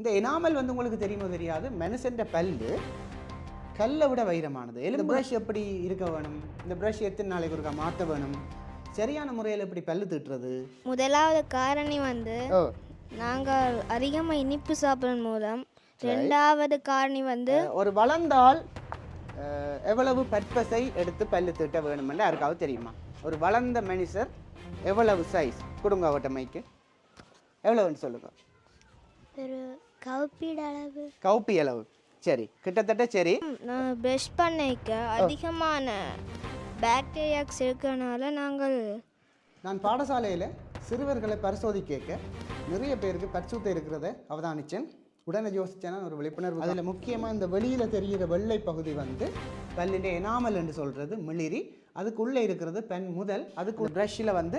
இந்த எனாமல் வந்து உங்களுக்கு தெரியுமோ தெரியாது? மனுஷன்ற பல்லு கல்லை விட வைரமானது. இந்த ப்ரஷ் எப்படி இருக்க வேணும்? இந்த ப்ரஷ் எத்தனை நாளைக்கு ஒருக்கா மாற்ற வேணும்? சரியான முறையில் எப்படி பல்லு தீட்டுறது முதலாவது காரணி வந்து நாங்கள் அதிகமாக இனிப்பு சாப்பிட்றது மூலம் ரெண்டாவது காரணி வந்து ஒரு வளர்ந்தால் எவ்வளவு பற்பசை எடுத்து பல்லு தீட்ட வேணுமென்று யாருக்காவது தெரியுமா? ஒரு வளர்ந்த மனுஷர் எவ்வளவு சைஸ் கொடுங்க அவட்ட மைக்கு எவ்வளவுன்னு சொல்லுங்க. ஒரு கவுப்பீடு அளவு கவுப்பி அளவு சரி கிட்டத்தட்ட சரி. நான் ப்ரஷ் பண்ணிக்க. அதிகமான பாக்டீரியாக்ஸ் இருக்கனால நாங்கள் நான் பாடசாலையில் சிறுவர்களை பரிசோதிக்க நிறைய பேருக்கு பரிசுத்த இருக்கிறத அவதானிச்சேன். உடனே யோசிச்சேன்னா ஒரு விழிப்புணர்வு அதில் முக்கியமாக இந்த வெளியில் தெரிகிற வெள்ளை பகுதி வந்து பல்லிൻ്റെ எனாமல் என்று சொல்கிறது மிளிரி. அதுக்குள்ளே இருக்கிறது பெண் முதல். அதுக்கு ப்ரஷ்ஷில் வந்து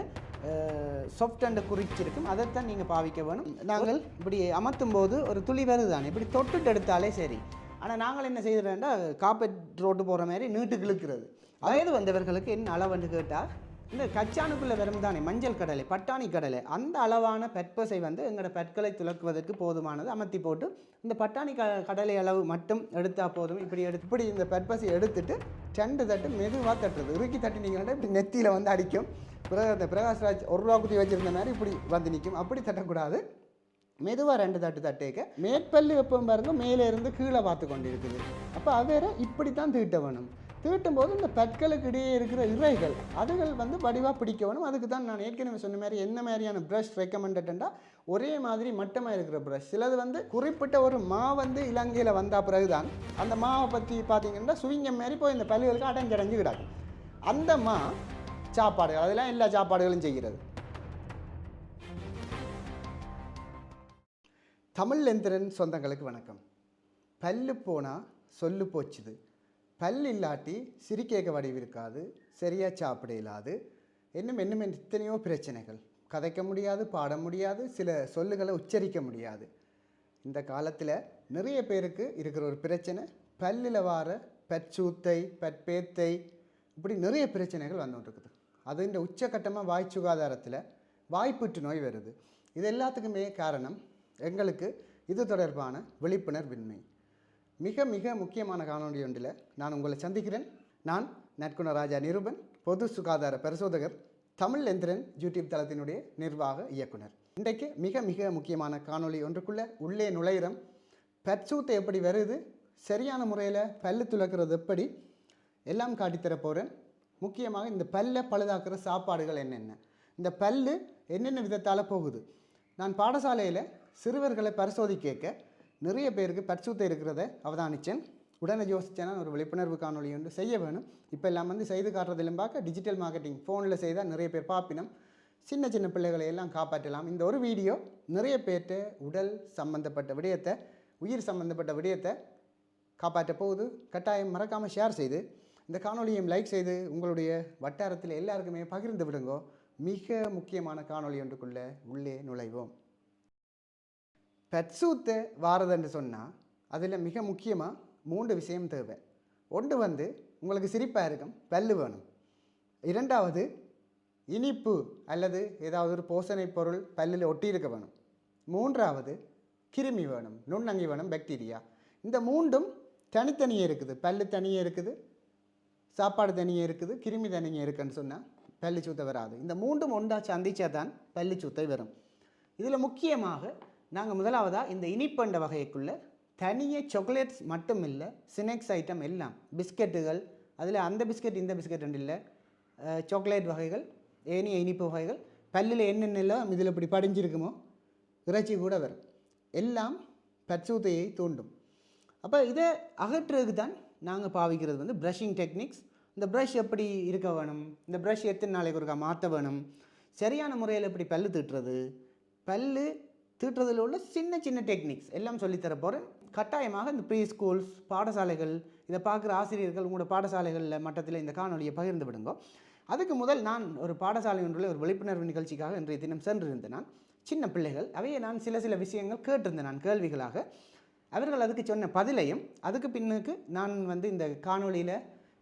சாஃப்ட் அண்ட் குறிச்சிருக்கும். அதைத்தான் நீங்கள் பாவிக்க வேணும். நாங்கள் இப்படி அமர்த்தும் போது ஒரு துளி வருதானே இப்படி தொட்டுட்டு எடுத்தாலே சரி. ஆனால் நாங்கள் என்ன செய்கிறோம்னா காப்பெட் ரோட்டு போகிற மாதிரி நீட்டு கிழக்கிறது. வயது வந்தவர்களுக்கு என்ன அளவுன்னு கேட்டால் இந்த கச்சானுக்குள்ளே வெறும் தானே மஞ்சள் கடலை பட்டாணி கடலை அந்த அளவான பற்பசை வந்து எங்களோட பற்களை துலக்குவதற்கு போதுமானது. அமர்த்தி போட்டு இந்த பட்டாணி க கடலை அளவு மட்டும் எடுத்தால் போதும். இப்படி எடுத்து இப்படி இந்த பற்பசை எடுத்துட்டு ரெண்டு தட்டு மெதுவாக தட்டுறது. இறுக்கி தட்டினீங்கன்னா இப்படி நெத்தியில் வந்து அடிக்கும். பிறகு அந்த பிரகாஷ்ராஜ் ஒரு ரூபா குத்தி வச்சுருந்த மாதிரி இப்படி வந்து நிற்கும் அப்படி தட்டக்கூடாது. மெதுவாக ரெண்டு தட்டு தட்டேக்க. மேற்பல்லு எப்பவும் பாருங்க மேலே இருந்து கீழே பார்த்து கொண்டு இருக்குது அப்போ அவரை இப்படி தான் தீட்ட வேணும். தீட்டும் போது இந்த பற்களுக்கு இடையே இருக்கிற இறைகள் அதுகள் வந்து வடிவாக பிடிக்க வேணும் அதுக்கு தான் நான் ஏற்கனவே சொன்ன மாதிரி என்ன மாதிரியான ப்ரஷ் ரெக்கமெண்டட்னா ஒரே மாதிரி மட்டமாக இருக்கிற ப்ரஷ் சிலது வந்து குறிப்பிட்ட ஒரு மா வந்து இலங்கையில் வந்தால் பிறகுதான். அந்த மாவை பற்றி பார்த்தீங்கன்னா சுவிங்கம் மாரி போய் இந்த பல்லுகளுக்கு அடைஞ்சடைஞ்சு கிடக்கும் அந்த மா சாப்பாடுகள் அதெல்லாம் எல்லா சாப்பாடுகளும் செய்கிறது. தமிழ் எந்திரன் சொந்தங்களுக்கு வணக்கம். பல்லு போனால் சொல்லு போச்சுது. பல் இல்லாட்டி சிரிக்கேக்க வடிவு இருக்காது சரியாக சாப்பிட இல்லாது இன்னும் இன்னும் எத்தனையோ பிரச்சனைகள். கதைக்க முடியாது பாட முடியாது சில சொல்லுகளை உச்சரிக்க முடியாது. இந்த காலத்தில் நிறைய பேருக்கு இருக்கிற ஒரு பிரச்சனை பல்லில் வார பற்சூத்தை பற்பேத்தை இப்படி நிறைய பிரச்சனைகள் வந்துட்டு இருக்குது அது இந்த உச்சக்கட்டமாக வாய் சுகாதாரத்தில் வாய்ப்புற்று நோய் வருது. இது எல்லாத்துக்குமே காரணம் எங்களுக்கு இது தொடர்பான விழிப்புணர்வின்மை. மிக மிக முக்கியமான காணொளி ஒன்றில் நான் உங்களை சந்திக்கிறேன். நான் நற்குண ராஜா நிருபன் பொது சுகாதார பரிசோதகர் தமிழ் எந்திரன் யூடியூப் தளத்தினுடைய நிர்வாக இயக்குனர். இன்றைக்கு மிக மிக முக்கியமான காணொளி ஒன்றுக்குள்ளே உள்ளே நுழையிறம். பற்சூத்தை எப்படி வருது? சரியான முறையில் பல்லு துலக்கிறது எப்படி? எல்லாம் காட்டித்தர போகிறேன் முக்கியமாக இந்த பல்லை பழுதாக்குற சாப்பாடுகள் என்னென்ன? இந்த பல்லு என்னென்ன விதத்தால் போகுது? நான் பாடசாலையில் சிறுவர்களை பரிசோதிக்க நிறைய பேருக்கு பரிசுத்த இருக்கிறத அவதானித்தேன் உடனே யோசிச்சேன்னா ஒரு விழிப்புணர்வு காணொளி ஒன்று செய்ய வேணும். இப்போ எல்லாம் வந்து செய்து காட்டுறதிலும் பார்க்க டிஜிட்டல் மார்க்கெட்டிங் ஃபோனில் செய்தால் நிறைய பேர் பார்ப்பினம் சின்ன சின்ன பிள்ளைகளை எல்லாம் காப்பாற்றலாம். இந்த ஒரு வீடியோ நிறைய பேர்கிட்ட உடல் சம்பந்தப்பட்ட விடயத்தை உயிர் சம்பந்தப்பட்ட விடயத்தை காப்பாற்ற போகுது. கட்டாயம் மறக்காமல் ஷேர் செய்து இந்த காணொலியும் லைக் செய்து உங்களுடைய வட்டாரத்தில் எல்லாருக்குமே பகிர்ந்து விடுங்கோ. மிக முக்கியமான காணொலி ஒன்றுக்குள்ளே உள்ளே நுழைவோம். பெட்சூத்து வாரதுன்னு சொன்னால் அதில் மிக முக்கியமாக மூன்று விஷயம் தேவை. ஒன்று வந்து உங்களுக்கு சிரிப்பாக இருக்கும் பல்லு வேணும். இரண்டாவது இனிப்பு அல்லது ஏதாவது ஒரு போசனை பொருள் பல்லில் ஒட்டியிருக்க வேணும். மூன்றாவது கிருமி வேணும் நுண்ணங்கி வேணும் பாக்டீரியா இந்த மூன்றும் தனித்தனியே இருக்குது. பல்லு தனியே இருக்குது சாப்பாடு தனியே இருக்குது கிருமி தனியே இருக்குன்னு சொன்னால் பல்லு சூத்தை வராது. இந்த மூன்றும் ஒன்றா சந்தித்தா தான் பல்லு சூத்தை வரும். இதில் முக்கியமாக நாங்கள் முதலாவதாக இந்த இனிப்பண்ட வகைக்குள்ளே தனியே சாக்லேட்ஸ் மட்டும் இல்லை ஸ்நாக்ஸ் ஐட்டம் எல்லாம் பிஸ்கெட்டுகள் அதில் அந்த பிஸ்கெட் இந்த பிஸ்கெட் இல்லை. சாக்லேட் வகைகள் ஏனைய இனிப்பு வகைகள் பல்லில் என்னென்னலாம் இதில் இப்படி படிஞ்சிருக்குமோ இறைச்சி கூட வரும். எல்லாம் பச்சூத்தையை தூண்டும். அப்போ இதை அகற்றுறதுக்கு தான் நாங்கள் பாவிக்கிறது வந்து ப்ரஷிங் டெக்னிக்ஸ் இந்த ப்ரஷ் எப்படி இருக்க வேணும்? இந்த ப்ரஷ் எத்தனை நாளைக்கு ஒருக்கா மாற்ற வேணும்? சரியான முறையில் எப்படி பல்லு தீட்டுறது? பல்லு தீட்டுறதில் உள்ள சின்ன சின்ன டெக்னிக்ஸ் எல்லாம் சொல்லித்தர போகிறேன் கட்டாயமாக இந்த ப்ரீ ஸ்கூல்ஸ் பாடசாலைகள் இதை பார்க்குற ஆசிரியர்கள் உங்களோட பாடசாலைகளில் மட்டத்தில் இந்த காணொலியை பகிர்ந்து விடுங்க. அதுக்கு முதல் நான் ஒரு பாடசாலை ஒன்றில் ஒரு விழிப்புணர்வு நிகழ்ச்சிக்காக இன்றைய தினம் சென்றிருந்தேன். நான் சின்ன பிள்ளைகள் அவையை நான் சில சில விஷயங்கள் கேட்டிருந்தேன் நான் கேள்விகளாக. அவர்கள் அதுக்கு சொன்ன பதிலையும் அதுக்கு பின்னுக்கு நான் வந்து இந்த காணொலியில்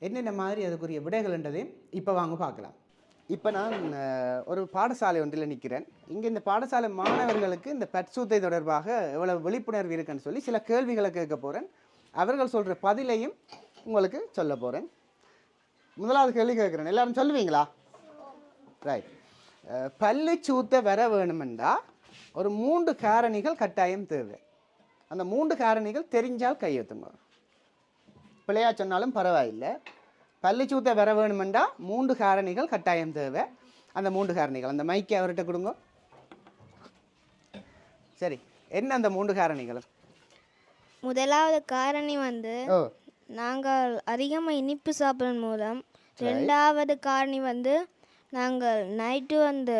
என்னென்ன மாதிரி அதுக்குரிய விடைகள் என்றதையும் இப்போ வாங்க பார்க்கலாம். இப்போ நான் ஒரு பாடசாலை ஒன்றில் நிற்கிறேன். இங்கே இந்த பாடசாலை மாணவர்களுக்கு இந்த பட்சூத்தை தொடர்பாக எவ்வளோ விழிப்புணர்வு இருக்குன்னு சொல்லி சில கேள்விகளை கேட்க போகிறேன் அவர்கள் சொல்கிற பதிலையும் உங்களுக்கு சொல்ல போகிறேன் முதலாவது கேள்வி கேட்குறேன். எல்லாரும் சொல்லுவீங்களா? ரைட் பல்லு சூத்த வர வேணுமெண்டா ஒரு மூன்று காரணிகள் கட்டாயம் தேவை. அந்த மூன்று காரணிகள் தெரிஞ்சால் கையெழுத்துங்க. பிள்ளையா சொன்னாலும் பரவாயில்லை. பல்லு சூத்த வர வேணுமெண்டா மூன்று காரணிகள் கட்டாயம் தேவை. அந்த மூன்று காரணிகள் அந்த மைக்கை அவர்கிட்ட கொடுங்க. சரி என்ன அந்த மூன்று காரணிகள்? முதலாவது காரணி வந்து நாங்கள் அதிகமாக இனிப்பு சாப்பிட்றது மூலம். ரெண்டாவது காரணி வந்து நாங்கள் நைட்டு வந்து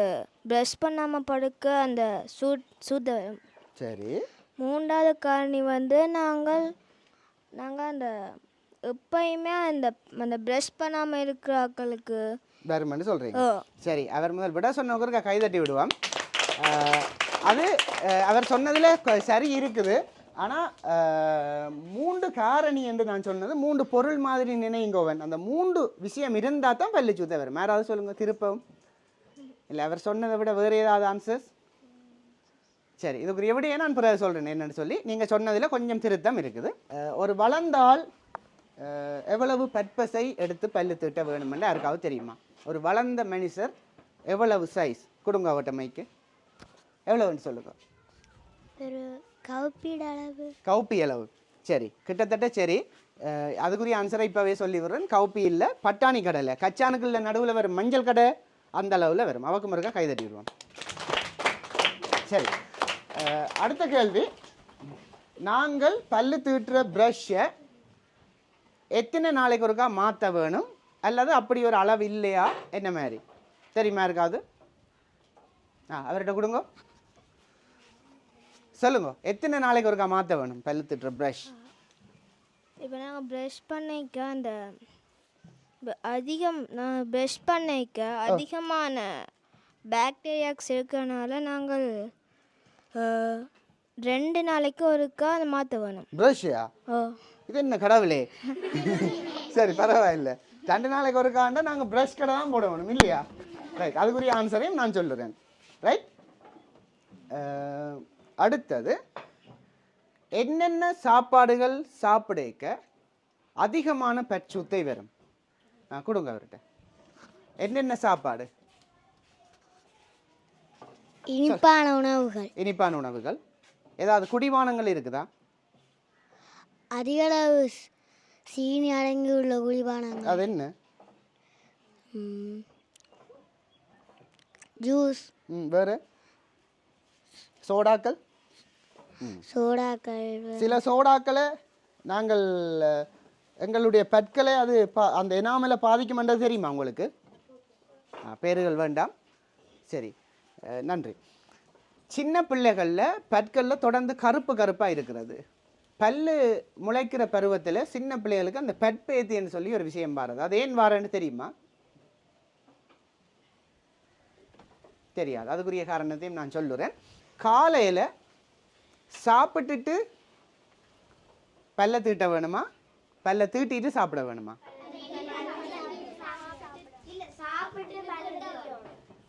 ப்ரஷ் பண்ணாமல் படுக்க அந்த சூட் சூத்த வரும் சரி. மூன்றாவது காரணி வந்து நாங்கள் நாங்கள் அந்த எப்பயுமே அந்த அந்த ப்ரஷ் பண்ணாமல் இருக்கிற ஆட்களுக்கு வருமென்னு சொல்கிறீங்க சரி அவர் முதல் விட சொன்னவருக்கு கை தட்டி விடுவோம். அது அவர் சொன்னதில் சரி இருக்குது. ஆனால் மூன்று காரணி என்று நான் சொன்னது மூன்று பொருள் மாதிரி நினைங்கோவன். அந்த மூன்று விஷயம் இருந்தால் தான் பள்ளி சுத்த வரும் யாராவது சொல்லுங்கள் திருப்பவும் இல்லை அவர் சொன்னதை விட வேறு ஏதாவது ஆன்சர்ஸ் சரி இதுக்கு எப்படியே நான் பிறகு சொல்கிறேன் என்னன்னு சொல்லி. நீங்கள் சொன்னதில் கொஞ்சம் திருத்தம் இருக்குது. ஒரு வளர்ந்தால் எவ்வளவு பற்பசை எடுத்து பல்லு தீட்ட வேணுமென்று யாருக்காவது தெரியுமா? ஒரு வளர்ந்த மனுஷர் எவ்வளவு சைஸ் கொடுங்க அவட்ட மைக்கு எவ்வளவுன்னு சொல்லுங்க. கவுப்பி அளவு. சரி கிட்டத்தட்ட சரி. அதுக்குரிய ஆன்சரை இப்போவே சொல்லி விடுறேன். கவுப்பி இல்லை பட்டாணி கடலை. கச்சானுக்குள்ள நடுவில் வரும் மஞ்சள் கடை அந்த அளவில் வரும். அவக்கு மறுக்கா கை தட்டி விடுவோம் சரி அடுத்த கேள்வி. நாங்கள் பல்லு தீட்டுற ப்ரஷ்ஷை எத்தனை நாளைக்கு ஒருக்கா மாற்ற வேணும்? அல்லது அப்படி ஒரு அளவு இல்லையா? என்ன மாதிரி? தெரியுமா இருக்காது ஆ அவர்கிட்ட கொடுங்க. சொல்லுங்க. எத்தனை நாளைக்கு ஒருக்கா மாற்ற வேணும்? பல்லு திட்டுற ப்ரஷ் இப்போ நாங்கள் ப்ரஷ் பண்ணிக்க அந்த அதிகம் நான் ப்ரஷ் பண்ணிக்க அதிகமான பாக்டீரியாக்ஸ் இருக்கிறனால நாங்கள் ரெண்டு நாளைக்கு ஒருக்கா அதை மாற்ற வேணும் ப்ரஷ்ஷா ஓ இது என்ன கடவுளே? சரி பரவாயில்ல. ரெண்டு நாளைக்கு ஒருக்காண்டா நாங்கள் ப்ரஷ் கடை தான் போட வேணும் இல்லையா? ரைட் அதுக்குரிய ஆன்சரையும் நான் சொல்லுறேன். ரைட் அடுத்தது என்னென்ன சாப்பாடுகள் சாப்பிடக்க அதிகமான பச்சூத்தை வரும்? ஆ கொடுங்க அவர்கிட்ட. என்னென்ன சாப்பாடு? இனிப்பான உணவுகள். இனிப்பான உணவுகள். ஏதாவது குடிபானங்கள் இருக்குதா? அதிக அளவு சீனி அடங்கியுள்ள குடிபானங்கள் அது என்ன? ஜூஸ். ம் வேறு? சோடாக்கள்? சோடாக்கள். சில சோடாக்களை நாங்கள் எங்களுடைய பற்களை அது பா அந்த எனாமலை பாதிக்குமென்றது தெரியுமா உங்களுக்கு? பேர்கள் வேண்டாம். சரி நன்றி. சின்ன பிள்ளைகளில் பற்களில் தொடர்ந்து கருப்பு கருப்பாக இருக்கிறது. பல்லு முளைக்கிற பருவத்தில் சின்ன பிள்ளைகளுக்கு அந்த பற்பேத்தின்னு சொல்லி ஒரு விஷயம் வாரது அது ஏன் வாரன்னு தெரியுமா? தெரியாது. அதுக்குரிய காரணத்தையும் நான் சொல்லுறேன். காலையில் சாப்பிட்டுட்டு பல்ல தீட்ட வேணுமா? பல்ல தீட்டிட்டு சாப்பிட வேணுமா.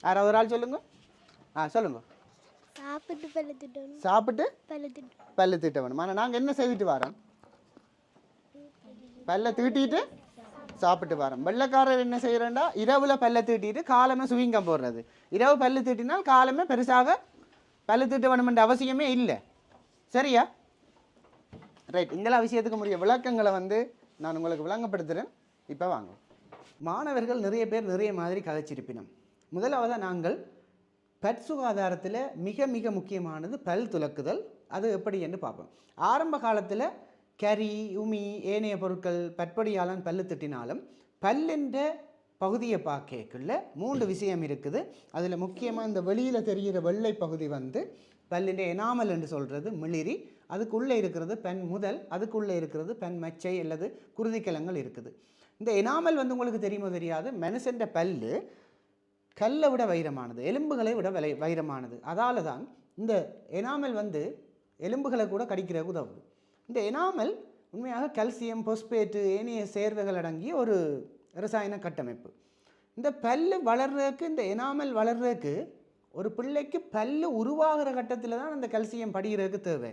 யாராவது ஒரு ஆள் சொல்லுங்க. ஆ சொல்லுங்க. சாப்பிட்டு பல்ல திட்டணும் சாப்பிட்டு பல்ல திட்டு பல்லு தீட்ட வேணும்? ஆனால் நாங்கள் என்ன செய்துட்டு வரோம்? பல்ல தீட்டிட்டு சாப்பிட்டு வரோம். வெள்ளைக்காரர் என்ன செய்கிறேன்டா இரவுல பல்ல தீட்டிட்டு காலமே சுவிங்கம் போடுறது. இரவு பல்லு தீட்டினால் காலமே பெருசாக பல்லு தீட்ட வேணுமென்ற அவசியமே இல்லை. சரியா? ரைட் இந்த விஷயத்துக்கு முடிய விளக்கங்களை வந்து நான் உங்களுக்கு விளங்கப்படுத்துகிறேன் இப்போ வாங்க. மாணவர்கள் நிறைய பேர் நிறைய மாதிரி கதைச்சிருப்பினோம். முதலாவதாக நாங்கள் பற் சுகாதாரத்தில் மிக மிக முக்கியமானது பல் துலக்குதல். அது எப்படி என்று பார்ப்போம். ஆரம்ப காலத்தில் கரி உமி ஏனைய பொருட்கள் பற்படியாளன் பல்லு திட்டினாலும் பல்லுன்ற பகுதியை பார்க்கக்குள்ள மூன்று விஷயம் இருக்குது. அதில் முக்கியமாக இந்த வெளியில் தெரிகிற வெள்ளை பகுதி வந்து பல்லின் எனாமல் என்று சொல்கிறது மிளிரி. அதுக்குள்ளே இருக்கிறது பெண் முதல் அதுக்குள்ளே இருக்கிறது பெண் மச்சை அல்லது குருதிக்கலங்கள் இருக்குது. இந்த எனாமல் வந்து உங்களுக்கு தெரியுமோ தெரியாது? மனுஷன்ற பல்லு கல்லை விட வைரமானது எலும்புகளை விட விலை வைரமானது. அதால் தான் இந்த எனாமல் வந்து எலும்புகளை கூட கடிக்கிறதுக்கு உதவுது. இந்த எனாமல் உண்மையாக கல்சியம் பொஸ்பேட்டு ஏனைய சேர்வைகள் அடங்கிய ஒரு ரசாயன கட்டமைப்பு. இந்த பல்லு வளர்றதுக்கு இந்த எனாமல் வளர்றதுக்கு ஒரு பிள்ளைக்கு பல்லு உருவாகிற கட்டத்தில் தான் அந்த கல்சியம் படிகிறதுக்கு தேவை.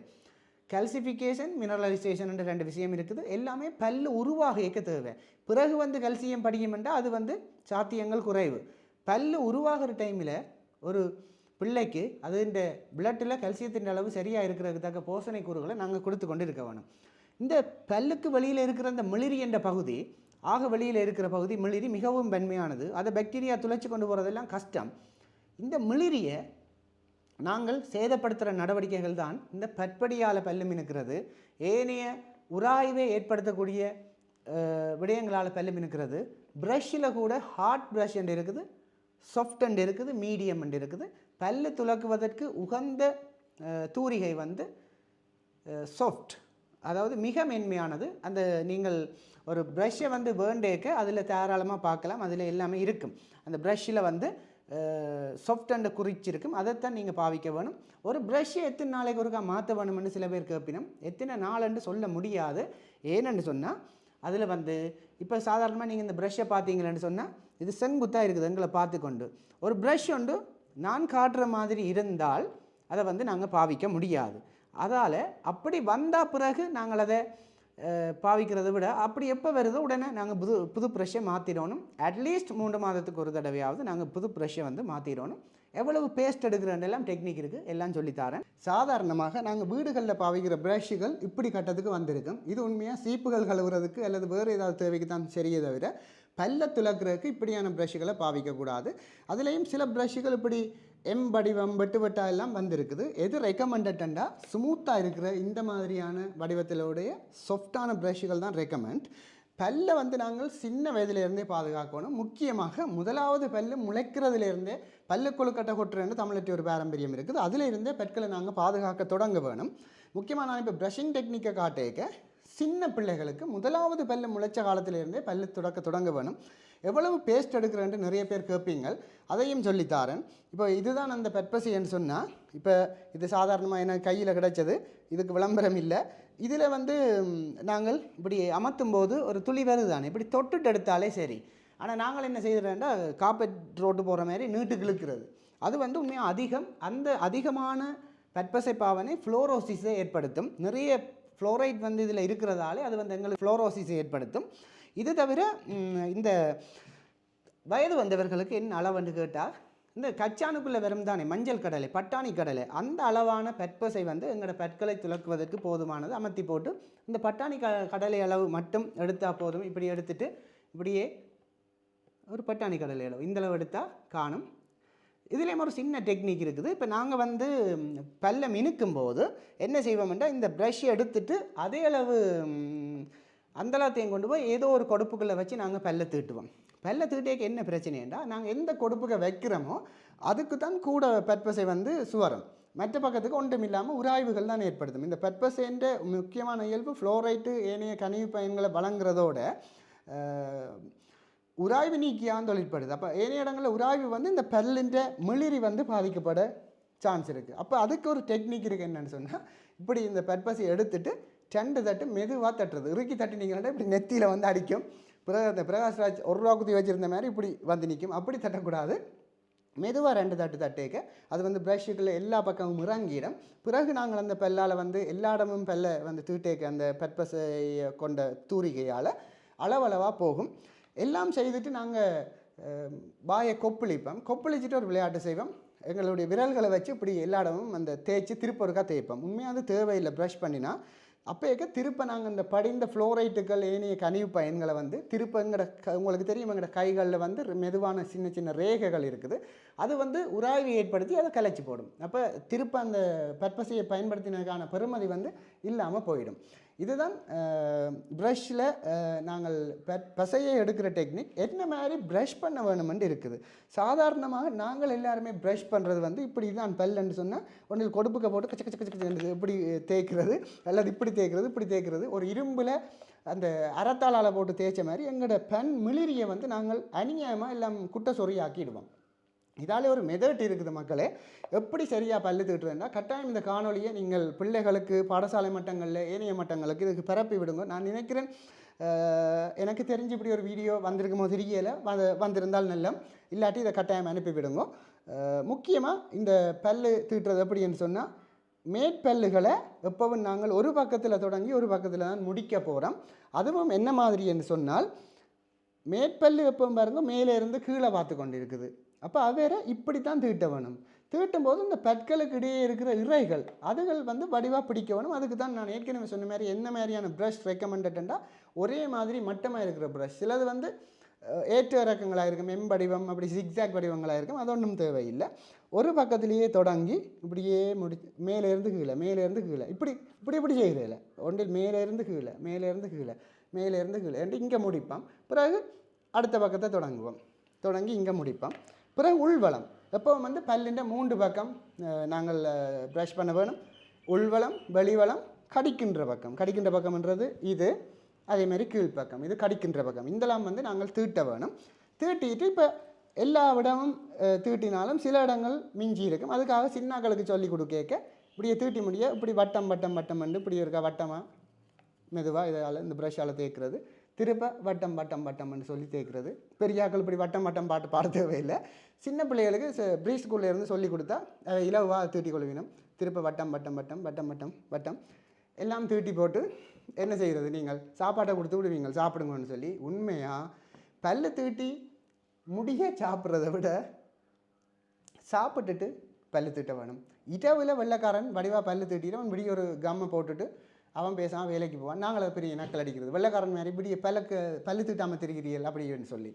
கல்சிஃபிகேஷன் மினரலைசேஷன் ரெண்டு விஷயம் இருக்குது. எல்லாமே பல்லு உருவாக இயக்க தேவை. பிறகு வந்து கல்சியம் படிக்குமெண்டா அது வந்து சாத்தியங்கள் குறைவு. பல்லு உருவாகிற டைமில் ஒரு பிள்ளைக்கு அது இந்த பிளட்டில் கல்சியத்தின் அளவு சரியாக இருக்கிறதுக்கு தக்க போசனை கூறுகளை நாங்கள் கொடுத்து கொண்டு இருக்க வேணும். இந்த பல்லுக்கு வெளியில் இருக்கிற அந்த மிளிரி என்ற பகுதி ஆக வெளியில் இருக்கிற பகுதி மிளிரி மிகவும் வெண்மையானது அதை பாக்டீரியா துளைச்சி கொண்டு போகிறதெல்லாம் கஷ்டம். இந்த மிளிரியை நாங்கள் சேதப்படுத்துகிற நடவடிக்கைகள் தான் இந்த பற்படியால் பல்லு மினுக்கிறது ஏனைய உராய்வை ஏற்படுத்தக்கூடிய விடயங்களால் பல்லு மினுக்கிறது ப்ரஷ்ஷில் கூட ஹார்ட் ப்ரஷ் என்று இருக்குது. சாஃப்ட் அண்ட் இருக்குது மீடியம் அண்ட் இருக்குது. பல்லு துலக்குவதற்கு உகந்த தூரிகை வந்து சாஃப்ட் அதாவது மிக மென்மையானது. அந்த நீங்கள் ஒரு ப்ரஷ்ஷை வந்து வேண்டேக்க அதில் தாராளமாக பார்க்கலாம். அதில் எல்லாமே இருக்கும். அந்த ப்ரஷ்ஷில் வந்து சாஃப்ட் அண்டு குறிச்சிருக்கும். அதைத்தான் நீங்கள் பாவிக்க வேணும். ஒரு ப்ரஷ்ஷை எத்தனை நாளைக்கு ஒருக்கா மாற்ற வேணும்னு சில பேர் கேட்பினும் எத்தனை நாளுன்னு சொல்ல முடியாது. ஏன்னு சொன்னால் அதில் வந்து இப்போ சாதாரணமாக நீங்கள் இந்த ப்ரஷ்ஷை பார்த்தீங்களேன்னு சொன்னால் இது செங்குத்தாக இருக்குது எங்களை பார்த்துக்கொண்டு. ஒரு ப்ரஷ் ஒன்று நான் காட்டுற மாதிரி இருந்தால் அதை வந்து நாங்கள் பாவிக்க முடியாது. அதால் அப்படி வந்த பிறகு நாங்கள் அதை பாவிக்கிறத பாவிக்கிறதை விட அப்படி எப்போ வருதோ உடனே நாங்கள் புது புது ப்ரெஷ்ஷை மாற்றிடணும் அட்லீஸ்ட் மூன்று மாதத்துக்கு ஒரு தடவையாவது நாங்கள் புது ப்ரெஷ்ஷை வந்து மாற்றிடணும் எவ்வளவு பேஸ்ட் எடுக்கிறேன் எல்லாம் டெக்னிக் இருக்குது எல்லாம் சொல்லித்தரேன் சாதாரணமாக நாங்கள் வீடுகளில் பாவிக்கிற ப்ரஷ்ஷுகள் இப்படி கட்டத்துக்கு வந்திருக்கும். இது உண்மையாக சீப்புகள் கழுவுறதுக்கு அல்லது வேறு ஏதாவது தேவைக்கு தான் சரியே தவிர பல்ல துலக்கிறதுக்கு இப்படியான ப்ரஷ்களை பாவிக்கக்கூடாது. அதுலேயும் சில ப்ரஷ்கள் இப்படி எம் வடிவம் வெட்டு வெட்டா எல்லாம் வந்திருக்குது. எது ரெக்கமெண்டட்ண்டா ஸ்மூத்தாக இருக்கிற இந்த மாதிரியான வடிவத்திலுடைய சாஃப்டான ப்ரஷ்கள் தான் ரெக்கமெண்ட் பல்லை வந்து நாங்கள் சின்ன வயதிலிருந்தே பாதுகாக்கணும். முக்கியமாக முதலாவது பல்லு முளைக்கிறதுலேருந்தே பல்லு கொழுக்கட்டை கொட்டுறேன்னு தமிழற்றி ஒரு பாரம்பரியம் இருக்குது. அதிலிருந்தே பெட்களை நாங்கள் பாதுகாக்க தொடங்க வேணும். முக்கியமாக நான் இப்போ ப்ரஷிங் டெக்னிக்கை காட்டேக்க சின்ன பிள்ளைகளுக்கு முதலாவது பல்லு முளைச்ச காலத்திலிருந்தே பல்லு தொடக்க தொடங்க வேணும். எவ்வளவு பேஸ்ட் எடுக்கிறேன்ட்டு நிறைய பேர் கேட்பீங்க அதையும் சொல்லித்தாரேன். இப்போ இதுதான் அந்த பெட்பசின்னு சொன்னால் இப்போ இது சாதாரணமாக எனக்கு கையில் கிடைச்சது இதுக்கு விளம்பரம் இல்லை. இதில் வந்து நாங்கள் இப்படி அமர்த்தும் போது ஒரு துளி வருதானே இப்படி தொட்டுட்டு எடுத்தாலே சரி. ஆனால் நாங்கள் என்ன செய்கிறோம்னா காப்பெட் ரோட்டு போகிற மாதிரி நீட்டு கிழக்கிறது. அது வந்து உண்மையாக அதிகம் அந்த அதிகமான பற்பசை பாவனை ஃப்ளோரோசிஸை ஏற்படுத்தும். நிறைய ஃப்ளோரைட் வந்து இதில் இருக்கிறதாலே அது வந்து எங்களுக்கு ஃப்ளோரோசிஸை ஏற்படுத்தும். இது தவிர இந்த வயது வந்தவர்களுக்கு என்ன அளவுன்னு கேட்டால் இந்த கச்சானுக்குள்ளே வெறும் தானே மஞ்சள் கடலை பட்டாணி கடலை அந்த அளவான பற்பசை வந்து எங்களோட பற்களை துளக்குவதற்கு போதுமானது. அமர்த்தி போட்டு இந்த பட்டாணி க கடலை அளவு மட்டும் எடுத்தால் போதும். இப்படி எடுத்துட்டு இப்படியே ஒரு பட்டாணி கடலை அளவு இந்த அளவு எடுத்தால் காணும். இதுலேயும் ஒரு சின்ன டெக்னிக் இருக்குது. இப்போ நாங்கள் வந்து பல்ல மினுக்கும் போது என்ன செய்வோம்னா இந்த ப்ரஷ் எடுத்துட்டு அதே அளவு அந்தளத்தையும் கொண்டு போய் ஏதோ ஒரு கொடுப்புக்குள்ளே வச்சு நாங்கள் பல்ல தீட்டுவோம். பல்ல தீட்டேக்கு என்ன பிரச்சனைண்டா நாங்கள் எந்த கொடுப்புக்கு வைக்கிறோமோ அதுக்கு தான் கூட பற்பசை வந்து சுவரம். மற்ற பக்கத்துக்கு ஒன்றும் இல்லாமல் உராய்வுகள் தான் ஏற்படுத்தும். இந்த பற்பசைன்ற முக்கியமான இயல்பு ஃப்ளோரைட்டு ஏனைய கனிவு பயன்களை வழங்குறதோட உராய்வு நீக்கியான்னு தொழிற்படுது அப்போ ஏனைய இடங்களில் உராய்வு வந்து இந்த பல்லின்ற மிளிரி வந்து பாதிக்கப்பட சான்ஸ் இருக்குது அப்போ அதுக்கு ஒரு டெக்னிக் இருக்குது என்னென்னு சொன்னால் இப்படி இந்த பற்பசை எடுத்துட்டு ரெண்டு தட்டு மெதுவாக தட்டுறது. இறுக்கி தட்டினீங்கன்னா இப்படி நெத்தியில் வந்து அடிக்கும். பிறகு அந்த பிரகாஷ்ராஜ் ஒரு ரூபா குத்தி வச்சுருந்த மாதிரி இப்படி வந்து நிற்கும் அப்படி தட்டக்கூடாது. மெதுவாக ரெண்டு தட்டு தட்டேக்க. அது வந்து ப்ரஷ்ஷுக்குள்ள எல்லா பக்கமும் இறங்கிடும். பிறகு நாங்கள் அந்த பெல்லால் வந்து எல்லா இடமும் பெல்லை வந்து தீட்டேக்க அந்த பற்பசையை கொண்ட தூரிகையால் அளவளவாக போகும். எல்லாம் செய்துட்டு நாங்கள் வாயை கொப்பளிப்போம். கொப்பளிச்சுட்டு ஒரு விளையாட்டு செய்வோம். எங்களுடைய விரல்களை வச்சு இப்படி எல்லா இடமும் அந்த தேய்ச்சி திருப்பொருக்கா தேய்ப்போம். உண்மையாக அது தேவையில்லை ப்ரஷ் பண்ணினா. அப்போக்க திருப்ப நாங்கள் இந்த படிந்த ஃப்ளோரைட்டுகள் ஏனைய கனிவு பயன்களை வந்து திருப்ப எங்கட க உங்களுக்கு தெரியும் எங்களோட கைகளில் வந்து மெதுவான சின்ன சின்ன ரேகைகள் இருக்குது. அது வந்து உராய்வு ஏற்படுத்தி அதை கலைச்சி போடும். அப்போ திருப்ப அந்த பற்பசையை பயன்படுத்தினதுக்கான பெருமதி வந்து இல்லாமல் போயிடும். இதுதான் ப்ரஷ்ஷில் நாங்கள் பசையை எடுக்கிற டெக்னிக் என்ன மாதிரி ப்ரஷ் பண்ண வேணுமென்று இருக்குது? சாதாரணமாக நாங்கள் எல்லாருமே ப்ரஷ் பண்ணுறது வந்து இப்படி தான் பல்லுன்னு சொன்னால் ஒன்றில் கொடுப்புக்க போட்டு கச்ச கச்ச கச்சு இப்படி தேய்க்கிறது அல்லது இப்படி தேய்க்கிறது இப்படி தேய்க்கிறது. ஒரு இரும்பில் அந்த அறத்தாளால் போட்டு தேய்ச்ச மாதிரி எங்களோட பெண் மிளிரியை வந்து நாங்கள் அநியாயமாக எல்லாம் குட்டை சொறியாக்கிடுவோம் இதாலே ஒரு மெதட் இருக்குது மக்களே. எப்படி சரியாக பல்லு தீட்டுறதுன்னா கட்டாயம் இந்த காணொலியை நீங்கள் பிள்ளைகளுக்கு பாடசாலை மட்டங்களில் ஏனைய மட்டங்களுக்கு இதுக்கு பரப்பி விடுங்க. நான் நினைக்கிறேன் எனக்கு தெரிஞ்சு இப்படி ஒரு வீடியோ வந்திருக்குமோ தெரியல. வ வந்திருந்தால் நல்ல இல்லாட்டி இதை கட்டாயம் அனுப்பிவிடுங்க முக்கியமாக இந்த பல்லு தீட்டுறது எப்படின்னு சொன்னால் மேற்பல்லுகளை எப்பவும் நாங்கள் ஒரு பக்கத்தில் தொடங்கி ஒரு பக்கத்தில் தான் முடிக்க போகிறோம் அதுவும் என்ன மாதிரி என்று சொன்னால் மேற்பல்லு எப்பவும் பாருங்க மேலே இருந்து கீழே பார்த்து கொண்டு இருக்குது அப்போ அவரை இப்படி தான் தீட்ட வேணும். தீட்டும் போது இந்த பற்களுக்கு இடையே இருக்கிற இறைகள் அதுகள் வந்து வடிவாக பிடிக்க வேணும். அதுக்கு தான் நான் ஏற்கனவே சொன்ன மாதிரி என்ன மாதிரியான ப்ரஷ் ரெக்கமெண்டட்னா ஒரே மாதிரி மட்டமாக இருக்கிற ப்ரஷ் சிலது வந்து ஏற்ற இறக்கங்களாக இருக்கும் எம் வடிவம் அப்படி ஜிக்ஸாக் வடிவங்களாக இருக்கும். அது ஒன்றும் தேவையில்லை. ஒரு பக்கத்திலேயே தொடங்கி இப்படியே முடி மேலேருந்து கீழே மேலேருந்து கீழே இப்படி இப்படி இப்படி செய்கிறதில்ல ஒன்றில் மேலேருந்து கீழே மேலேருந்து கீழே மேலேருந்து கீழே என்று இங்கே முடிப்பான் பிறகு அடுத்த பக்கத்தை தொடங்குவோம். தொடங்கி இங்கே முடிப்பான் பிறகு உள்வளம். எப்போ வந்து பல்லிൻ്റെ மூன்று பக்கம் நாங்கள் ப்ரஷ் பண்ண வேணும். உள்வளம் வெளிவளம் கடிக்கின்ற பக்கம். கடிக்கின்ற பக்கம்ன்றது இது. அதேமாதிரி கீழ்ப்பக்கம். இது கடிக்கின்ற பக்கம். இதெல்லாம் வந்து நாங்கள் தீட்ட வேணும். தீட்டிட்டு இப்போ எல்லா இடமும் தீட்டினாலும் சில இடங்கள் மிஞ்சி இருக்கும். அதுக்காக சின்னாக்களுக்கு சொல்லி கொடுக்க இப்படியே தீட்டி முடிய இப்படி வட்டம் வட்டம் வட்டம் வந்து இப்படி இருக்கா வட்டமாக மெதுவாக இதால் இந்த ப்ரஷ்ஷால் தேய்க்கிறது. திருப்ப வட்டம் வட்டம் வட்டம்னு சொல்லி தேய்க்கிறது பெரியாக்கள் இப்படி வட்டம் வட்டம் பாட்டு பாட தேவையில்லை. சின்ன பிள்ளைகளுக்கு ப்ரீ ஸ்கூல்ல இருந்து சொல்லி கொடுத்தா அதை இலவாக தீட்டி கொள்வினும். திருப்ப வட்டம் வட்டம் வட்டம் வட்டம் வட்டம் வட்டம். எல்லாம் தீட்டி போட்டு என்ன செய்கிறது நீங்கள்? சாப்பாட்டை கொடுத்து விடுவீங்க சாப்பிடுங்கன்னு சொல்லி உண்மையாக பல்லு தீட்டி முடிய சாப்பிட்றத விட சாப்பிட்டுட்டு பல்லு தீட்ட வேணும். இரவில் வெள்ளைக்காரன் வடிவா பல்லு தீட்டிட்டு அவன் விடிய ஒரு கம்மை போட்டுட்டு அவன் பேசாமல் வேலைக்கு போவான். நாங்கள் அதை பெரிய நக்கல் அடிக்கிறது. வெள்ளைக்காரன் மாதிரி விடிய பல்லுக்கு பல்லு தீட்டாமல் திரிகிறீர்கள் அப்படின்னு சொல்லி.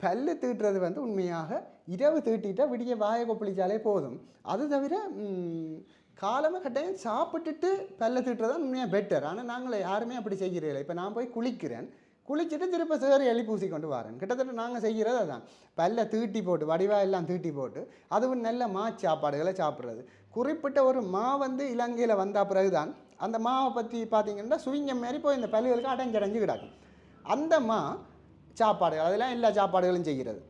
பல்லு தீட்டுறது வந்து உண்மையாக இரவு தீட்டிட்டால் விடிய வாயை கொப்பளிச்சாலே போதும். அது தவிர ம், காலமே கட்டாயம் சாப்பிட்டுட்டு பல்ல தீட்டுறது உண்மையாக பெட்டர் ஆனால் நாங்கள் யாருமே அப்படி செய்கிறீர்கள் இப்போ நான் போய் குளிக்கிறேன். குளிச்சுட்டு திரும்ப சேறு எலி பூசி கொண்டு வரேன். கிட்டத்தட்ட நாங்கள் செய்கிறது அதான். பல்ல தீட்டி போட்டு வடிவா எல்லாம் தீட்டி போட்டு அதுவும் நல்ல மா சாப்பாடுகளை சாப்பிட்றது. குறிப்பிட்ட ஒரு மா வந்து இலங்கையில் வந்த பிறகுதான் அந்த மாவை பற்றி பார்த்தீங்கன்னா சுவிங்கம் மாரி போய் இந்த பல்லுகளுக்கு அடைஞ்சடைஞ்சு கிடக்கும். அந்த மா சாப்பாடுகள் அதெல்லாம் எல்லா சாப்பாடுகளும் செய்கிறது.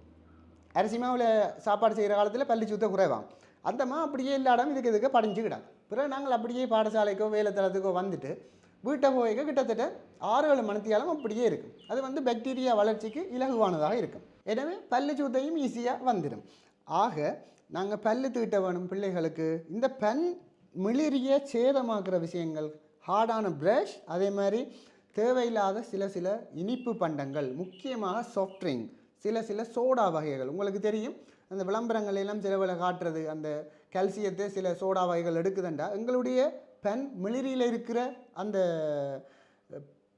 அரிசி மாவில் சாப்பாடு செய்கிற காலத்தில் பள்ளி சுத்த குறைவாம். அந்த மா அப்படியே எல்லா இடம் இதுக்கு இதுக்கு படைஞ்சு கிடக்கும். பிறகு நாங்கள் அப்படியே பாடசாலைக்கோ வேலைத்தளத்துக்கோ வந்துட்டு வீட்டை போய்க்க கிட்டத்தட்ட ஆறு ஏழு மணித்தியாலும் அப்படியே இருக்கும். அது வந்து பாக்டீரியா வளர்ச்சிக்கு இலகுவானதாக இருக்கும். எனவே பல்லு சூத்தையும் ஈஸியாக வந்துடும். ஆக நாங்கள் பல்லு தீட்ட வேணும் பிள்ளைகளுக்கு. இந்த பெண் மிளிரிய சேதமாக்குற விஷயங்கள் ஹார்டான ப்ரஷ் அதே மாதிரி தேவையில்லாத சில சில இனிப்பு பண்டங்கள் முக்கியமாக சாஃப்ட் ட்ரிங்க் சில சில சோடா வகைகள். உங்களுக்கு தெரியும் அந்த விளம்பரங்கள் எல்லாம் சில காட்டுறது அந்த கல்சியத்தை சில சோடா வகைகள் எடுக்குதுண்டா. எங்களுடைய பெண் மிளிரியில் இருக்கிற அந்த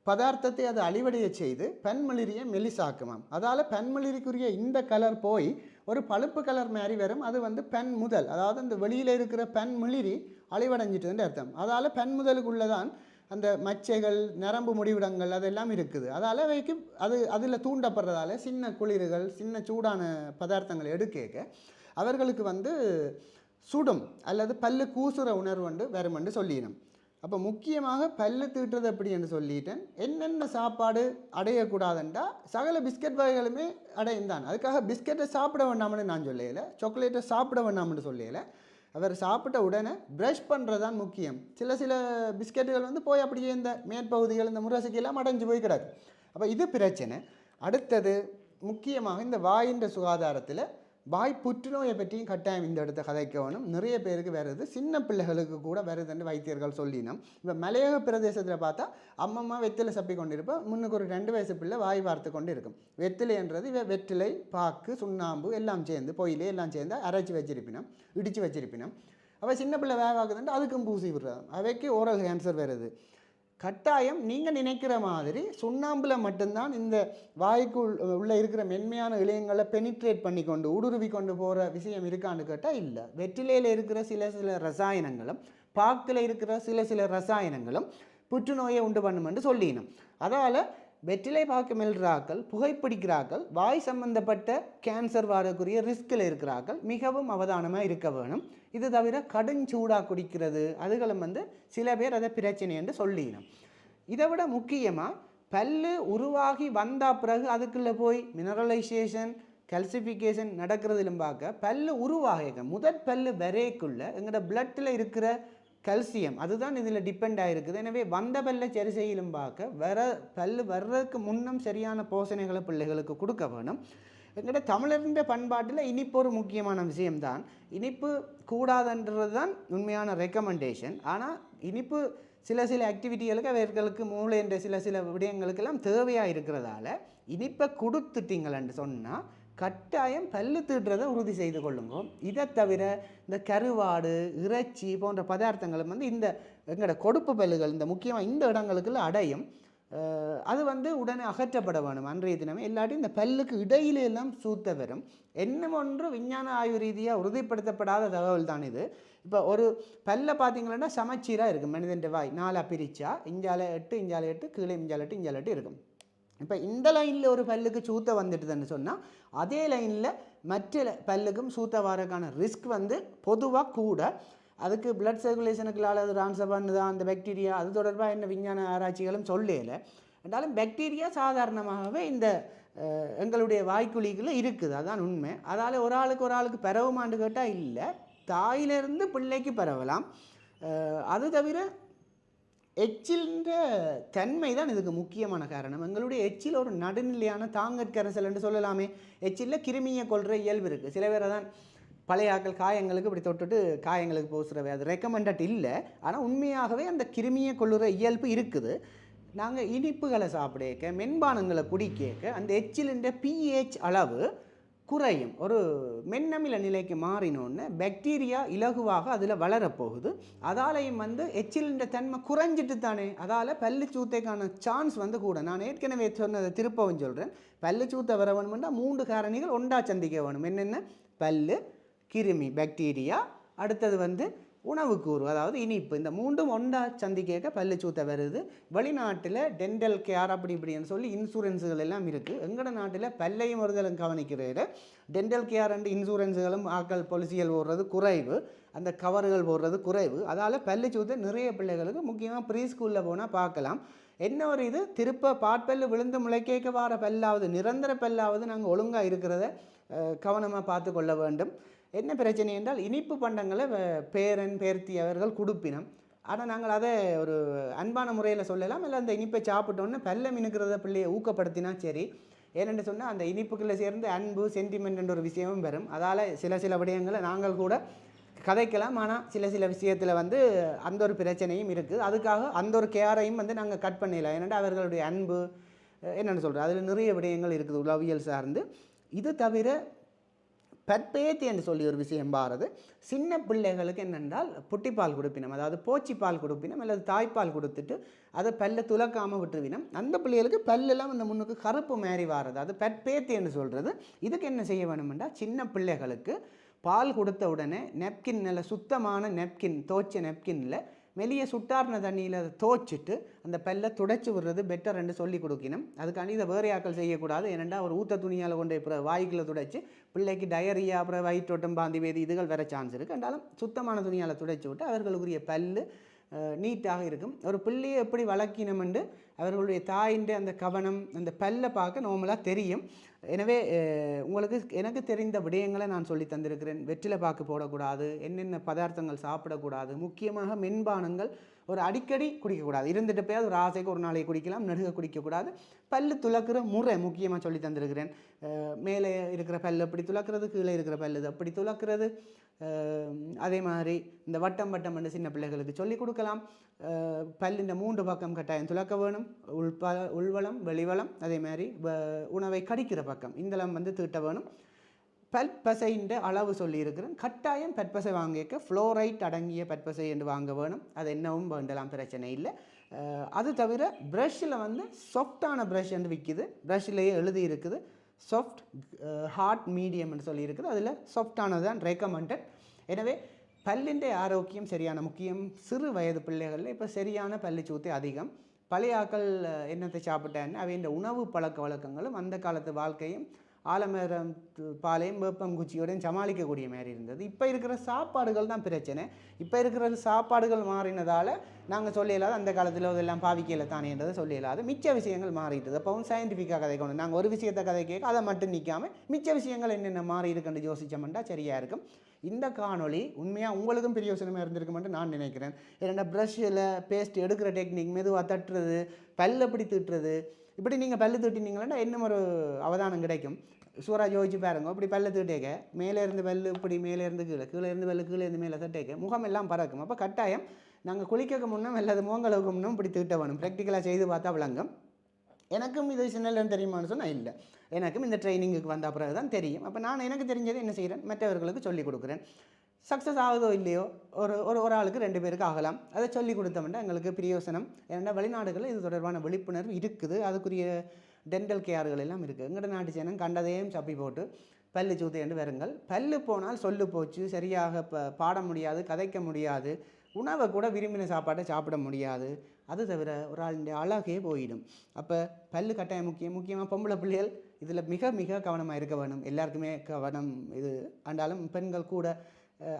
பதார்த்தத்தை அது அழிவடைய செய்து பெண்மிளிரியை மெலிசாக்குமாம் அதால் பெண்மிளிரிக்குரிய இந்த கலர் போய் ஒரு பழுப்பு கலர் மாதிரி வரும். அது வந்து பெண் முதல். அதாவது அந்த வெளியில் இருக்கிற பெண் மிளிரி அழிவடைஞ்சிட்டுன்னு அர்த்தம். அதால் பெண் முதலுக்குள்ளதான் அந்த மச்சைகள் நரம்பு முடிவிடங்கள் அதெல்லாம் இருக்குது. அதால் அவைக்கு அது அதில் தூண்டப்படுறதால சின்ன குளிர்கள் சின்ன சூடான பதார்த்தங்களை எடுக்க அவர்களுக்கு வந்து சுடும் அல்லது பல்லு கூசுற உணர்வு வந்து வருமென்று சொல்லிடணும். அப்போ முக்கியமாக பல்லு தீட்டுறது எப்படி என்று சொல்லிட்டேன். என்னென்ன சாப்பாடு அடையக்கூடாதுன்றா சகல பிஸ்கட் வகைகளுமே அடையும் தான் அதுக்காக பிஸ்கெட்டை சாப்பிட வேண்டாம்னு நான் சொல்லலை. சாக்லேட்டை சாப்பிட வேண்டாம்னு சொல்லலை. அவர் சாப்பிட்ட உடனே ப்ரஷ் பண்ணுறது தான் முக்கியம். சில சில பிஸ்கெட்டுகள் வந்து போய் அப்படியே இந்த மேற்பகுதிகள் இந்த முரசுக்கெல்லாம் அடைஞ்சு போய் கிடக்கு அப்போ இது பிரச்சனை. அடுத்தது முக்கியமாக இந்த வாயின்ற சுகாதாரத்தில் வாய் புற்றுநோயை பற்றியும் கட்டாயம் இந்த இடத்த கதைக்கணும். நிறைய பேருக்கு வருது சின்ன பிள்ளைகளுக்கு கூட வருதுன்னு வைத்தியர்கள் சொல்லினோம் இப்போ மலையக பிரதேசத்தில் பார்த்தா அம்மம்மா வெத்திலை சப்பி கொண்டிருப்பா. முன்னுக்கு ஒரு ரெண்டு வயசு பிள்ளை வாய் வார்த்து கொண்டு இருக்கும். வெத்திலைன்றது இவ வெற்றிலை பாக்கு சுண்ணாம்பு எல்லாம் சேர்ந்து பொயிலே எல்லாம் சேர்ந்து அரைச்சி வச்சிருப்பினோம் இடித்து வச்சிருப்பினோம். அவள் சின்ன பிள்ளை வேகாக்குதுன்ட்டு அதுக்கும் பூசி விடுறாங்க. அவைக்கு ஓரல் கேன்சர் வருது கட்டாயம் நீங்கள் நினைக்கிற மாதிரி சுண்ணாம்பில் மட்டும்தான் இந்த வாய்க்குள் உள்ளே இருக்கிற மென்மையான இளையங்களை பெனிட்ரேட் பண்ணி கொண்டு ஊடுருவி கொண்டு போகிற விஷயம் இருக்கான்னு கேட்டால் இல்லை. வெற்றிலையில் இருக்கிற சில சில ரசாயனங்களும் பாக்கில் இருக்கிற சில சில ரசாயனங்களும் புற்றுநோயை உண்டு பண்ணுமென்று சொல்லினோம். அதால் வெற்றிலை பாக்கு மெல்றாக்கள் புகைப்பிடிக்கிறார்கள் வாய் சம்பந்தப்பட்ட கேன்சர் வரக்கூடிய ரிஸ்கில் இருக்கிறார்கள் மிகவும் அவதானமாக இருக்க வேணும். இது தவிர கடுஞ்சூடாக குடிக்கிறது அதுகளும் வந்து சில பேர் அதை பிரச்சனை என்று சொல்லிடணும் இதை விட முக்கியமாக பல்லு உருவாகி வந்த பிறகு அதுக்குள்ளே போய் மினரலைசேஷன் கல்சிஃபிகேஷன் நடக்கிறதிலும் பார்க்க பல்லு உருவாக முதற் பல்லு வரைக்குள்ள எங்களோட பிளட்டில் இருக்கிற கல்சியம் அதுதான் இதில் டிபெண்ட் ஆகிருக்குது எனவே வந்த பல்ல சரி செய்யலும் பார்க்க வர பல்லு வர்றதுக்கு முன்னும் சரியான போஷணைகளை பிள்ளைகளுக்கு கொடுக்க வேணும். எங்கள்கிட்ட தமிழர்ந்த பண்பாட்டில் இனிப்பு ஒரு முக்கியமான விஷயம்தான். இனிப்பு கூடாதுன்றது தான் உண்மையான ரெக்கமெண்டேஷன் ஆனால் இனிப்பு சில சில ஆக்டிவிட்டிகளுக்கு அவர்களுக்கு மூளை என்ற சில சில விடயங்களுக்கெல்லாம் தேவையாக இருக்கிறதால இனிப்பை கொடுத்துட்டீங்களன்னு சொன்னால் கட்டாயம் பல்லு தீட்டுறதை உறுதி செய்து கொள்ளுங்க. இதை தவிர இந்த கருவாடு இறைச்சி போன்ற பதார்த்தங்களும் வந்து இந்த எங்களோட கொடுப்பு பல்லுகள் இந்த முக்கியமாக இந்த இடங்களுக்குள்ள அடையும். அது வந்து உடனே அகற்றப்பட வேணும். அன்றைய தினமே இல்லாட்டி இந்த பல்லுக்கு இடையில எல்லாம் சூத்த வரும். என்ன ஒன்று விஞ்ஞான ஆய்வு ரீதியாக உறுதிப்படுத்தப்படாத தகவல் தான் இது. இப்போ ஒரு பல்ல பார்த்தீங்கன்னா சமச்சீராக இருக்கும். மனிதன் வாய். நாலாக பிரிச்சா இஞ்சால எட்டு இஞ்சால எட்டு கீழே இஞ்சால எட்டு இஞ்சால எட்டு இருக்கும். இப்போ இந்த லைனில் ஒரு பல்லுக்கு சூத்த வந்துட்டுதுன்னு சொன்னால் அதே லைனில் மற்ற பல்லுக்கும் சூத்த வரக்கான ரிஸ்க் வந்து பொதுவாக கூட அதுக்கு பிளட் சர்க்குலேஷனுக்குள்ளால் அது ஆன்சர் பண்ணுதா அந்த பாக்டீரியா அது தொடர்பாக என்ன விஞ்ஞான ஆராய்ச்சிகளும் சொல்லல. என்றாலும் பாக்டீரியா சாதாரணமாகவே இந்த எங்களுடைய வாய்க்குழிகளில் இருக்குது. அதான் உண்மை. அதால் ஒரு ஆளுக்கு ஒரு ஆளுக்கு பரவுமான்னு கேட்டால் இல்லை. தாயிலிருந்து பிள்ளைக்கு பரவலாம். அது தவிர எச்சில்ன்ற தன்மை தான் இதுக்கு முக்கியமான காரணம். எங்களுடைய எச்சில் ஒரு நடுநிலையான தாங்கற்கரசல் என்று சொல்லலாமே. எச்சிலில் கிருமியை கொள்கிற இயல்பு இருக்குது சில பேரை தான் பழைய ஆட்கள் காயங்களுக்கு இப்படி தொட்டுட்டு காயங்களுக்கு பூசுறவை. அது ரெக்கமெண்டட் இல்லை. ஆனால் உண்மையாகவே அந்த கிருமியை கொள்ளுற இயல்பு இருக்குது. நாங்கள் இனிப்புகளை சாப்பிடக்க மென்பானங்களை குடிக்கேக்க அந்த எச்சிலின்ற பிஹெச் அளவு குறையும். ஒரு மென்னமில நிலைக்கு மாறினோன்னு பாக்டீரியா இலகுவாக அதில் வளரப்போகுது. அதாலையும் வந்து எச்சிலின்ற தன்மை குறைஞ்சிட்டு தானே. அதால் பல்லு சூத்தைக்கான சான்ஸ் வந்து கூட. நான் ஏற்கனவே சொன்னதை திருப்பவும் சொல்கிறேன் பல்லு சூத்தை வர வேணும்னா மூன்று காரணிகள் ஒன்றா சந்திக்க வேணும். என்னென்ன? பல்லு கிருமி பாக்டீரியா அடுத்தது வந்து உணவுக்கூறு அதாவது இனிப்பு. இந்த மூன்றும் ஒன்றா சந்திக்க பல்லு சூத்த வருது. வெளிநாட்டில் டென்டல் கேர் அப்படி இப்படின்னு சொல்லி இன்சூரன்ஸுகள் எல்லாம் இருக்குது எங்களோட நாட்டில் பல்லையும் வருதலும் கவனிக்கிறது டென்டல் கேர் அண்ட் இன்சூரன்ஸுகளும் ஆக்கள் பொலிசிகள் ஓடுறது குறைவு. அந்த கவர்கள் போடுறது குறைவு. அதால் பல்லு சூத்த நிறைய பிள்ளைகளுக்கு முக்கியமாக ப்ரீ ஸ்கூலில் போனால் பார்க்கலாம் என்ன ஒரு இது? திருப்ப பாட்பல்லு விழுந்து முளைக்கேக்க வார பல்லாவது நிரந்தர பல்லாவது நாங்கள் ஒழுங்காக இருக்கிறத கவனமாக பார்த்து கொள்ள வேண்டும். என்ன பிரச்சனை என்றால் இனிப்பு பண்டங்களை பேரன் பேர்த்தி அவர்கள் கொடுப்பினம். ஆனால் நாங்கள் அதை ஒரு அன்பான முறையில் சொல்லலாம். இல்லை அந்த இனிப்பை சாப்பிட்டோன்னே பல்ல மினுக்கிறத பிள்ளையை ஊக்கப்படுத்தினா சரி. ஏனென்று சொன்னால் அந்த இனிப்புக்குள்ளே சேர்ந்து அன்பு சென்டிமெண்ட் என்ற ஒரு விஷயமும் வரும். அதால் சில சில விடயங்களை நாங்கள் கூட கதைக்கலாம். ஆனால் சில சில விஷயத்தில் வந்து அந்த ஒரு பிரச்சனையும் இருக்குது. அதுக்காக அந்த ஒரு கேரையும் வந்து நாங்கள் கட் பண்ணிடலாம். ஏன்னா அவர்களுடைய அன்பு என்னென்னு சொல்கிறது அதில் நிறைய விடயங்கள் இருக்குது உளவியல் சார்ந்து. இது தவிர பற்பேத்தி என்று சொல்லி ஒரு விஷயம் பாரது. சின்ன பிள்ளைகளுக்கு என்னென்றால் புட்டிப்பால் கொடுப்பினம். அதாவது போச்சிப்பால் கொடுப்பினம் அல்லது தாய்ப்பால் கொடுத்துட்டு அதை பல்ல துலக்காமல் விட்டுருவினம். அந்த பிள்ளைகளுக்கு பல்லெல்லாம் அந்த முன்னுக்கு கருப்பு மாறி வாரது. அது பற்பேத்தி என்று சொல்கிறது இதுக்கு என்ன செய்ய வேணுமெண்டா சின்ன பிள்ளைகளுக்கு பால் கொடுத்த உடனே நெப்கின் நல்ல சுத்தமான நெப்கின் தோய்ச்ச நெப்கின்ல மெலிய சுட்டார்ன தண்ணியில் அதை தோச்சிட்டு அந்த பல்லை துடைச்சி விடுறது பெட்டர்ன்னு சொல்லி கொடுக்கணும் அதுக்காண்டி இதை வேறு ஆக்கள் செய்யக்கூடாது. ஏனெண்டா ஒரு ஊத்த துணியால் கொண்டு இப்போ வாய்க்குள்ள துடைச்சி பிள்ளைக்கு டயரியா அப்புறம் வயிற்றோட்டம் பாந்தி வேதி இதுகள் வர சான்ஸ் இருக்குது என்றாலும் சுத்தமான துணியால் துடைச்சி விட்டு அவர்களுக்குரிய பல்லு நீட்டாக இருக்கும். ஒரு பிள்ளையை எப்படி வளர்க்கினமென்று அவர்களுடைய தாயின்ற அந்த கவனம் அந்த பல்லை பார்க்க நார்மலாக தெரியும். எனவே உங்களுக்கு எனக்கு தெரிந்த விடயங்களை நான் சொல்லி தந்திருக்கிறேன். வெற்றிலை பாக்கு போடக்கூடாது என்னென்ன பதார்த்தங்கள் சாப்பிடக்கூடாது முக்கியமாக மென்பானங்கள் ஒரு அடிக்கடி குடிக்கக்கூடாது. இருந்துட்டு போய் அது ஒரு ஆசைக்கு ஒரு நாளைக்கு குடிக்கலாம் நடுக குடிக்கக்கூடாது. பல்லு துலக்கிற முறை முக்கியமாக சொல்லி தந்திருக்கிறேன். மேலே இருக்கிற பல்லு அப்படி துலக்கிறது கீழே இருக்கிற பல்லு அப்படி துளக்கிறது. துலக்கிறது அதே மாதிரி இந்த வட்டம் வட்டம் என்று சின்ன பிள்ளைகளுக்கு சொல்லி கொடுக்கலாம். பல்லின் மூன்று பக்கம் கட்டாயம் துலக்க வேணும். உள்ப உள்வளம் வெளிவளம் அதே மாதிரி வ- உணவை கடிக்கிற பக்கம். இந்தளம் வந்து தீட்ட வேணும். பல்பசைன்ற அளவு சொல்லியிருக்கிறேன். கட்டாயம் பற்பசை வாங்கிக்க ஃப்ளோரைட் அடங்கிய பற்பசை என்று வாங்க வேணும். அது என்னவும் வேண்டலாம் பிரச்சனை இல்லை. அது தவிர ப்ரஷ்ஷில் வந்து சாஃப்டான ப்ரஷ் என்று விற்கிது ப்ரஷ்லேயே எழுதி இருக்குது சாஃப்ட் ஹார்ட் மீடியம்னு சொல்லியிருக்குது. அதில் சாஃப்டானது தான் ரெக்கமெண்டட் எனவே பல்லிൻ്റെ ஆரோக்கியம் சரியான முக்கியம். சிறு வயது பிள்ளைகளில் இப்போ சரியான பல்லு சூத்து அதிகம். பழைய ஆக்கள் என்னத்தை சாப்பிட்டேன்னு அவையின் உணவு பழக்க வழக்கங்களும் அந்த காலத்து வாழ்க்கையும் ஆலமரம் து- பாலையும் வேப்பங்குச்சியோடையும் சமாளிக்கக்கூடிய மாதிரி இருந்தது. இப்போ இருக்கிற சாப்பாடுகள் தான் பிரச்சனை. இப்போ இருக்கிற சாப்பாடுகள் மாறினதால் நாங்கள் சொல்லலாது அந்த காலத்தில் இதெல்லாம் பாவிக்கையில் தானேன்றதை சொல்லலாது மிச்ச விஷயங்கள் மாறிட்டுது. அப்பவும் சயின்டிஃபிக்காக கதை கொண்டு நாங்கள் ஒரு விஷயத்தை கதை கேட்க அதை மட்டும் நிற்காம மிச்ச விஷயங்கள் என்னென்ன மாறி இருக்குன்னு யோசிச்சோம்னா சரியாக இருக்கும். இந்த காணொளி உண்மையாக உங்களுக்கும் பிரயோசனமாக இருந்திருக்குமென்று நான் நினைக்கிறேன். ஏன்னா ப்ரஷ்ஷில் பேஸ்ட் எடுக்கிற டெக்னிக் மெதுவாக தட்டுறது பல் எப்படி திட்டுறது இப்படி நீங்கள் பல்லு திட்டினீங்கன்னா இன்னும் ஒரு அவதானம் கிடைக்கும். சூறா யோசிச்சு பாருங்க. இப்படி பல்ல தீட்டேக்க மேலே இருந்து பல்லு இப்படி மேலே இருந்து கீழே கீழே இருந்து பல்லு கீழே இருந்து மேலே தட்டேக்க முகம் எல்லாம் பறக்கும். அப்போ கட்டாயம் நாங்கள் குளிக்க முன்னும் அல்லது முகங்களுக்கு முன்னும் இப்படி தீட்ட வேணும். ப்ராக்டிக்கலாக செய்து பார்த்தா விளங்கும். எனக்கும் இது சின்னலன்னு தெரியுமான்னு சொன்னால் இல்லை. எனக்கும் இந்த ட்ரைனிங்குக்கு வந்த பிறகு தான் தெரியும். அப்போ நான் எனக்கு தெரிஞ்சதை என்ன செய்கிறேன் மற்றவர்களுக்கு சொல்லிக் கொடுக்குறேன். சக்ஸஸ் ஆகுதோ இல்லையோ ஒரு ஒரு ஒரு ஆளுக்கு ரெண்டு பேருக்கு ஆகலாம். அதை சொல்லி கொடுத்தோம்னா எங்களுக்கு பிரயோசனம். ஏன்னா வெளிநாடுகளில் இது தொடர்பான விழிப்புணர்வு இருக்குது. அதுக்குரிய டென்டல் கேர்கள் எல்லாம் இருக்குது எங்கட நாட்டு சேனம் கண்டதையும் சப்பி போட்டு பல்லு சூத்து வருங்கள். பல்லு போனால் சொல்லு போச்சு சரியாக ப பாட முடியாது கதைக்க முடியாது உணவை கூட விரும்பின சாப்பாட்டை சாப்பிட முடியாது. அது தவிர ஒரு ஆளுடைய அழகே போயிடும். அப்போ பல்லு கட்டாயம் முக்கியம். முக்கியமாக பொம்பளை பிள்ளைகள் இதில் மிக மிக கவனமாக இருக்க வேணும். எல்லாருக்குமே கவனம் இது. ஆண்டாலும் பெண்கள் கூட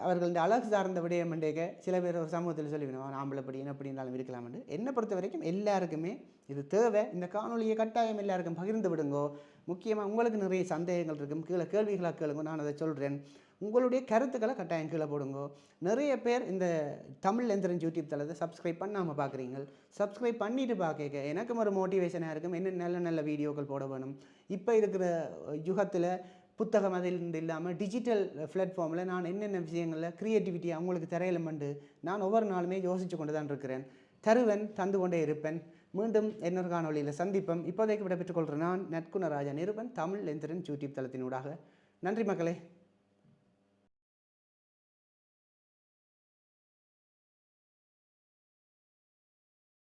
அவர்கள் இந்த அழகு சார்ந்த விடயம் மண்டேக்க சில பேர் ஒரு சமூகத்தில் சொல்லிவிடுவோம் ஆம்பளை படி என்ன அப்படின்னாலும் இருக்கலாம் என்று. என்னை பொறுத்த வரைக்கும் எல்லாருக்குமே இது தேவை. இந்த காணொலியை கட்டாயம் எல்லாருக்கும் பகிர்ந்து விடுங்கோ. முக்கியமாக உங்களுக்கு நிறைய சந்தேகங்கள் இருக்கும். கீழே கேள்விகளாக கேளுங்க. நான் அதை சொல்கிறேன் உங்களுடைய கருத்துக்களை கட்டாயம் கீழே போடுங்க. நிறைய பேர் இந்த தமிழ் எந்திரன் யூடியூப் தளத்தை சப்ஸ்கிரைப் பண்ணாமல் பார்க்குறீங்க சப்ஸ்கிரைப் பண்ணிட்டு பார்க்க எனக்கும் ஒரு மோட்டிவேஷனாக இருக்கும். என்ன நல்ல நல்ல வீடியோக்கள் போட வேணும். இப்போ இருக்கிற யுகத்தில் புத்தகம் அதில் இல்லாமல் டிஜிட்டல் பிளாட்ஃபார்மில் நான் என்னென்ன விஷயங்களில் க்ரியேட்டிவிட்டி அவங்களுக்கு தரையிலமண்டு நான் ஒவ்வொரு நாளுமே யோசித்து கொண்டு தான் இருக்கிறேன். தருவன் தந்து கொண்டே இருப்பேன். மீண்டும் இன்னொரு காணொலியில் சந்திப்போம். இப்போதைக்கு விட பெற்றுக்கொள்கிறேன் நான் நட்குணராஜா நிருபன் தமிழ் எந்திரன் யூடியூப் தளத்தினூடாக நன்றி மக்களே.